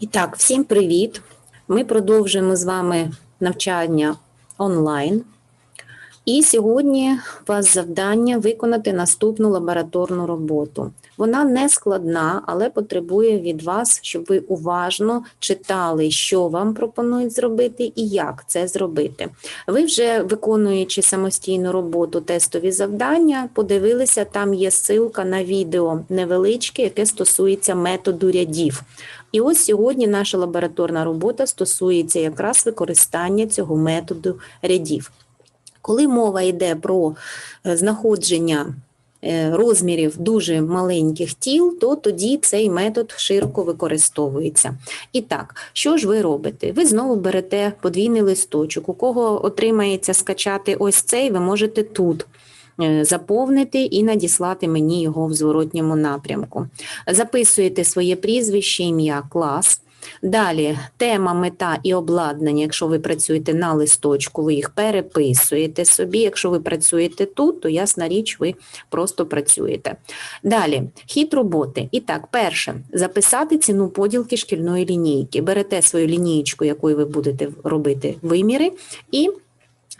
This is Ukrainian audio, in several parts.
І так, всім привіт! Ми продовжуємо з вами навчання онлайн. І сьогодні у вас завдання виконати наступну лабораторну роботу. Вона не складна, але потребує від вас, щоб ви уважно читали, що вам пропонують зробити і як це зробити. Ви вже виконуючи самостійну роботу, тестові завдання, подивилися, там є ссылка на відео невеличке, яке стосується методу рядів. І ось сьогодні наша лабораторна робота стосується якраз використання цього методу рядів. Коли мова йде про е, знаходження е, розмірів дуже маленьких тіл, то тоді цей метод широко використовується. І так, що ж ви робите? Ви знову берете подвійний листочок. У кого отримається скачати ось цей, ви можете тут. е, Заповнити і надіслати мені його в зворотньому напрямку. Записуєте своє прізвище, ім'я, клас. Далі тема, мета і обладнання. Якщо ви працюєте на листочку, ви їх переписуєте собі. Якщо ви працюєте тут, то ясна річ, ви просто працюєте. Далі хід роботи. І так, перше, записати ціну поділки шкільної лінійки. Берете свою лінієчку, якою ви будете робити виміри, і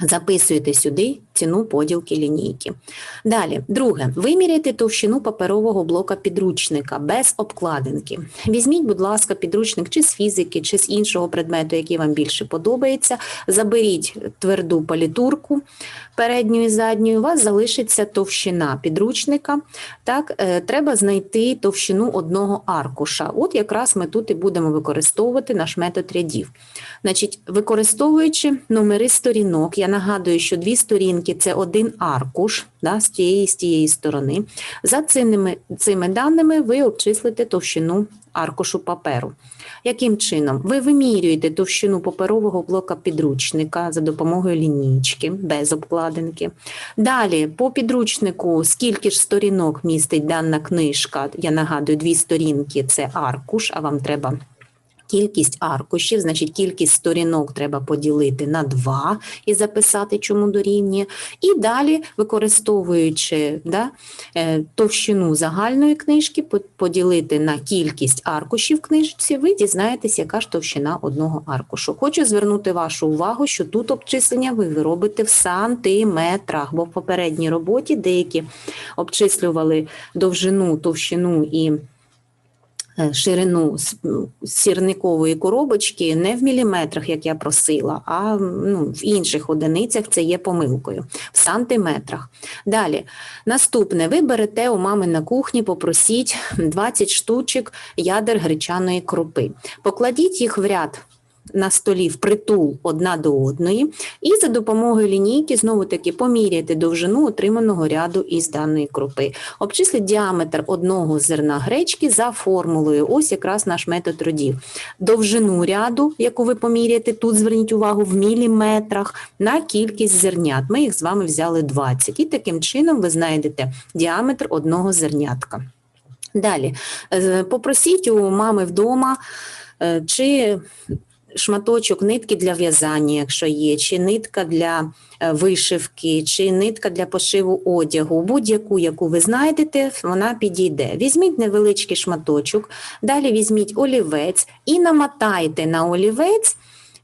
записуєте сюди ціну поділки лінійки. Далі, друге, виміряйте товщину паперового блока підручника без обкладинки. Візьміть, будь ласка, підручник чи з фізики, чи з іншого предмету, який вам більше подобається. Заберіть тверду палітурку передню і задню, у вас залишиться товщина підручника. Так, е, треба знайти товщину одного аркуша. От якраз ми тут і будемо використовувати наш метод рядів. Значить, використовуючи номери сторінок, я нагадую, що дві сторінки це один аркуш да, з тієї з тієї сторони. За цими, цими даними ви обчислите товщину аркушу паперу. Яким чином? Ви вимірюєте товщину паперового блока підручника за допомогою лінійки без обкладинки. Далі, по підручнику, скільки ж сторінок містить дана книжка, я нагадую, дві сторінки це аркуш, а вам треба Кількість аркушів, значить кількість сторінок треба поділити на 2 і записати, чому дорівнює. І далі, використовуючи да, е, товщину загальної книжки, поділити на кількість аркушів в книжці, ви дізнаєтесь, яка ж товщина одного аркушу. Хочу звернути вашу увагу, що тут обчислення ви робите в сантиметрах, бо в попередній роботі деякі обчислювали довжину, товщину і ширину с- сірникової коробочки не в міліметрах, як я просила, а ну, в інших одиницях це є помилкою, в сантиметрах. Далі, наступне, ви берете у мами на кухні, попросіть 20 штучок ядер гречаної крупи. Покладіть їх в ряд на столі впритул одна до одної, і за допомогою лінійки знову таки поміряйте довжину отриманого ряду із даної крупи. Обчисліть діаметр одного зерна гречки за формулою. Ось якраз наш метод родів. Довжину ряду, яку ви поміряєте, тут зверніть увагу в міліметрах на кількість зернят. Ми їх з вами взяли 20. І таким чином ви знайдете діаметр одного зернятка. Далі, е, попросіть у мами вдома е, чи шматочок нитки для в'язання, якщо є, чи нитка для е, вишивки, чи нитка для пошиву одягу, будь-яку, яку ви знайдете, вона підійде. Візьміть невеличкий шматочок, далі візьміть олівець і намотайте на олівець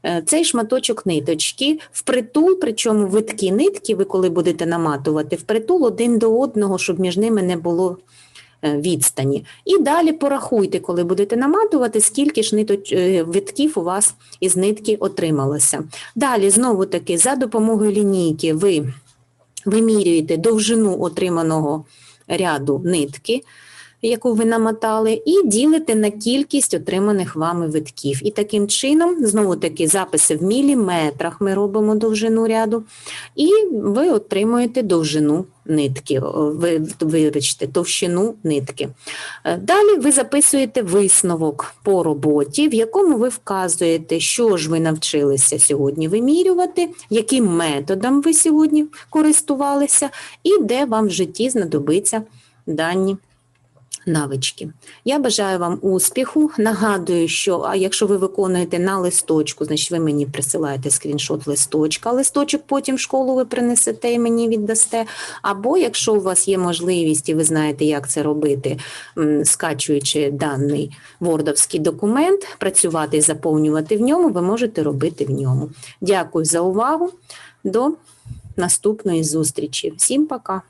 е, цей шматочок ниточки впритул, причому виткі нитки, ви коли будете наматувати, впритул один до одного, щоб між ними не було відстані. І далі порахуйте, коли будете наматувати, скільки ж ниточ... е, витків у вас із нитки отрималося. Далі, знову таки, за допомогою лінійки ви вимірюєте довжину отриманого ряду нитки, яку ви намотали, і ділите на кількість отриманих вами витків. І таким чином, знову таки, записи в міліметрах ми робимо довжину ряду, і ви отримуєте довжину нитки, ви, вибачте, товщину нитки. Е, Далі ви записуєте висновок по роботі, в якому ви вказуєте, що ж ви навчилися сьогодні вимірювати, яким методом ви сьогодні користувалися, і де вам в житті знадобиться дані навички. Я бажаю вам успіху. Нагадую, що якщо ви виконуєте на листочку, значить ви мені присилаєте скріншот листочка. Листочок потім в школу ви принесете і мені віддасте. Або якщо у вас є можливість і ви знаєте, як це робити, скачуючи даний вордовський документ, працювати і заповнювати в ньому, ви можете робити в ньому. Дякую за увагу. До наступної зустрічі. Всім пока.